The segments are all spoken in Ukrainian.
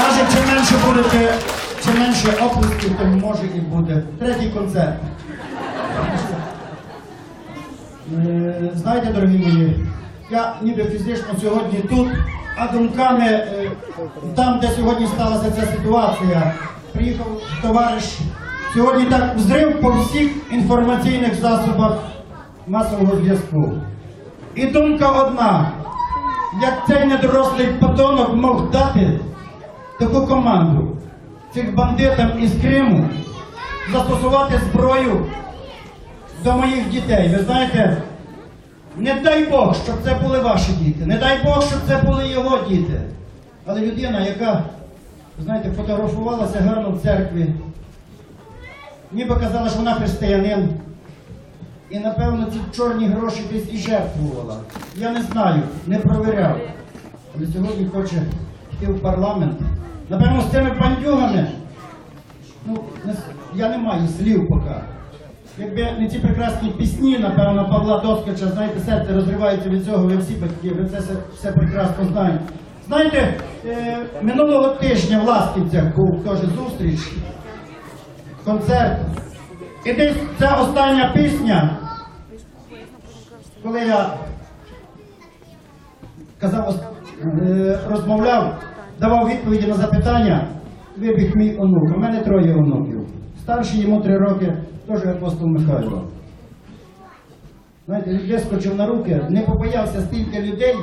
Каже, чим менше будете, чим менше оплесків, тим може і буде. Третій концерт. Е, Знаєте, дорогі мої, я ніби фізично сьогодні тут, а думками е, там, де сьогодні сталася ця ситуація, приїхав товариш. Сьогодні так взрив по всіх інформаційних засобах масового зв'язку. І думка одна, як цей недорослий подонок мог дати таку команду цих бандитам із Криму застосувати зброю до моїх дітей. Ви знаєте, не дай Бог, щоб це були ваші діти, не дай Бог, щоб це були його діти. Але людина, яка, знаєте, фотографувалася гарно в церкві, ніби казала, що вона християнин. І напевно ці чорні гроші десь і жертвувала. Я не знаю, не провіряв. Але сьогодні хоче йти в парламент. Напевно, з цими бандюгами. Ну, я не маю слів поки. Якби не ці прекрасні пісні, напевно, Павла Доскоча, знаєте, серце розривається від цього, ви всі батьки, ви це все, все прекрасно знаєте. Знаєте, е, минулого тижня в Ласківцях був теж зустріч, концерт. І десь ця остання пісня, коли я казав, е, розмовляв, давав відповіді на запитання, вибіг мій онук. У мене троє онуків. Старший йому три роки, теж апостол Михайло. Знаєте, вискочив на руки, не побоявся стільки людей,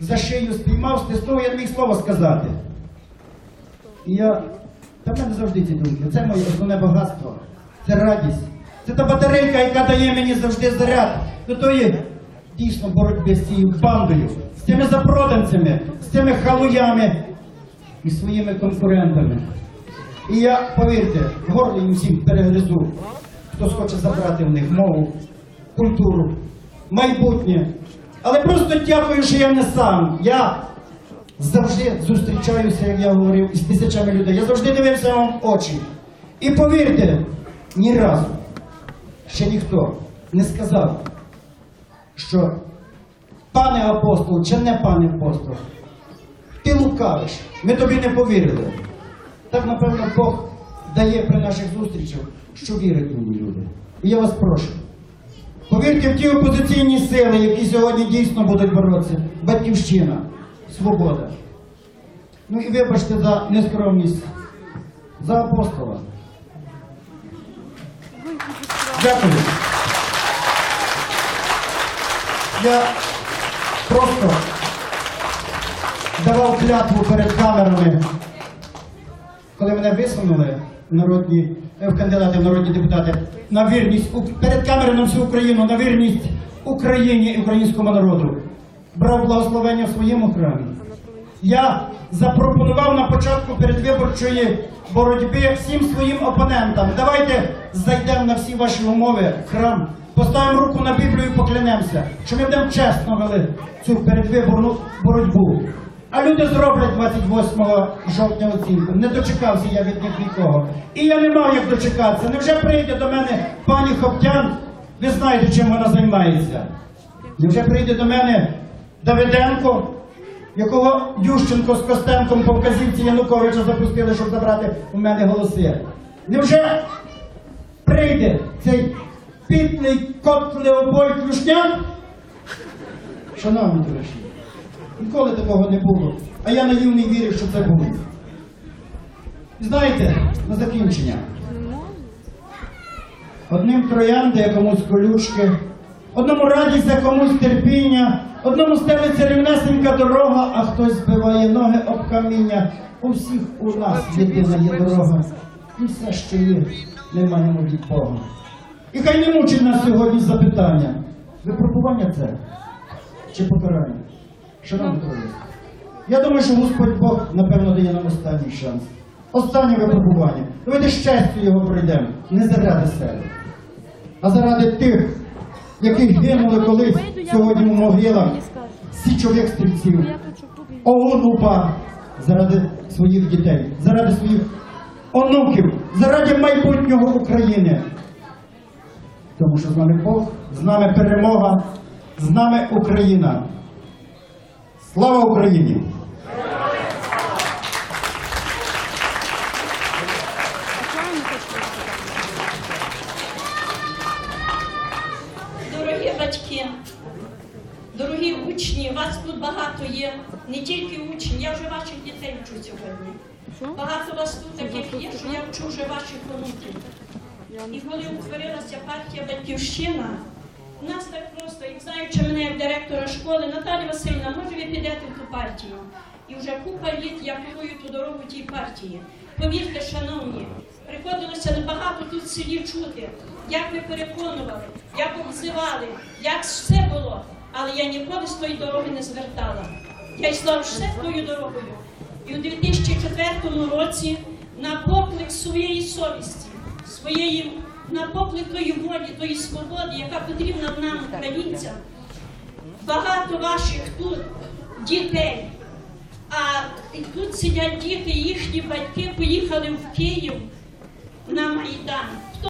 за шию спіймав, стиснув, я не міг слова сказати. І я, та мене завжди ці думки. Це моє основне багатство, це радість. Це та батарейка, яка дає мені завжди заряд до тої дійсно боротьби з цією бандою, з цими запроданцями, з цими халуями і своїми конкурентами. І я, повірте, горло їм всім перегризу, хто схоче забрати в них мову, культуру, майбутнє. Але просто дякую, що я не сам. Я завжди зустрічаюся, як я говорив, із тисячами людей. Я завжди дивився вам в очі. І повірте, ні разу ще ніхто не сказав, що пане апостол чи не пане апостол, ти лукавиш, ми тобі не повірили. Так, напевно, Бог дає при наших зустрічах, що вірять мені люди. І я вас прошу. Повірте в ті опозиційні сили, які сьогодні дійсно будуть боротися. Батьківщина, свобода. Ну і вибачте за нескромність, за апостола. Дякую. Я просто давав клятву перед камерами, коли мене висунули народні, е, кандидати в народні депутати, на вірність перед камерами на всю Україну, на вірність Україні і українському народу. Брав благословення в своєму храмі. Я запропонував на початку передвиборчої боротьби всім своїм опонентам. Давайте зайдемо на всі ваші умови в храм, поставимо руку на Біблію і поклянемося, що ми будемо чесно вели цю передвиборну боротьбу. А люди зроблять 28 жовтня оцінку. Не дочекався я від них нікого. І я не мав як дочекатися. Невже прийде до мене пані Хоптян? Ви знаєте, чим вона займається? Невже прийде до мене Давиденко? якого Ющенко з Костенком по вказівці Януковича запустили, щоб забрати у мене голоси. Невже прийде цей підлий кот Леопольд Люшняк? Шановні товариші, ніколи такого не було. А я наївний вірив, що це буде. І Знаєте, на закінчення. Одним троянди, комусь колючки, одному радість, а комусь терпіння, одному стелиться рівнесенька дорога, а хтось збиває ноги об каміння. У всіх у нас єдина є дорога. І все, що є, ми маємо від Бога. І хай не мучить нас сьогодні запитання. Випробування це чи покарання? Шановні товариство, я думаю, що Господь Бог, напевно, дає нам останній шанс. Останнє випробування. Давайте честю його пройдемо. Не заради себе, а заради тих, які гинули колись сьогодні у могилах січових стрільців, ОУН УПА, заради своїх дітей, заради своїх онуків, заради майбутнього України. Тому що з нами Бог, з нами перемога, з нами Україна. Слава Україні! Дорогі батьки, дорогі учні, вас тут багато є, не тільки учні, я вже ваших дітей вчу сьогодні. Багато вас тут таких є, що я вчу вже ваших онуків. І коли утворилася партія Батьківщина у нас так просто, як знаючи мене як директора школи, Наталя Васильівна, може ви підете в ту партію? І вже купа літ я керую ту дорогу тій партії. Повірте, шановні, приходилося небагато тут в селі чути, як ви переконували, як обзивали, як все було. Але я ніколи з тої дороги не звертала. Я йшла все тою дорогою. І у 2004 році на поклик своєї совісті, своєї на поклик тої волі, тої свободи, яка потрібна нам, українцям, багато ваших тут дітей. А тут сидять діти, їхні батьки поїхали в Київ на Майдан.